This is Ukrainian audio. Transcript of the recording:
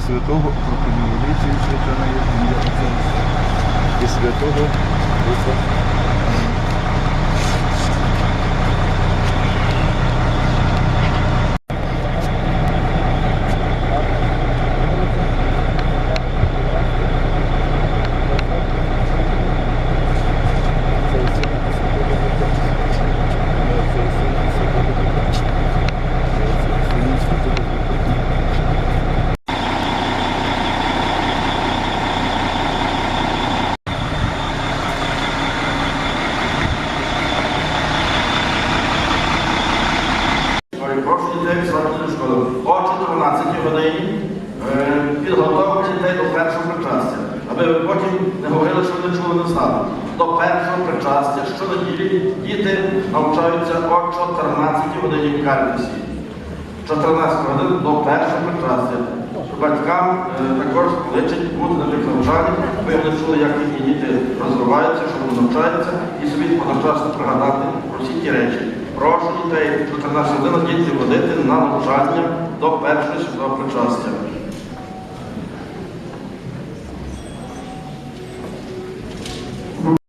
Святого ім'я Отця і Святого Духа. Прошу дітей писати до школи. О 14 годині е, підготовка дітей до першого причастя, аби ви потім не говорили, що вони чули не знали. До першого причастя щонеділі діти навчаються о 14 годині в Карпісі. 14 годин до першого причастя. Батькам е, також личить бути на тих навчаннях, ви вони чули, як їхні діти розвиваються, що вони навчаються, і собі одночасно пригадати про всі дітей 14 годин діти водити на навчання до першого святого причастя.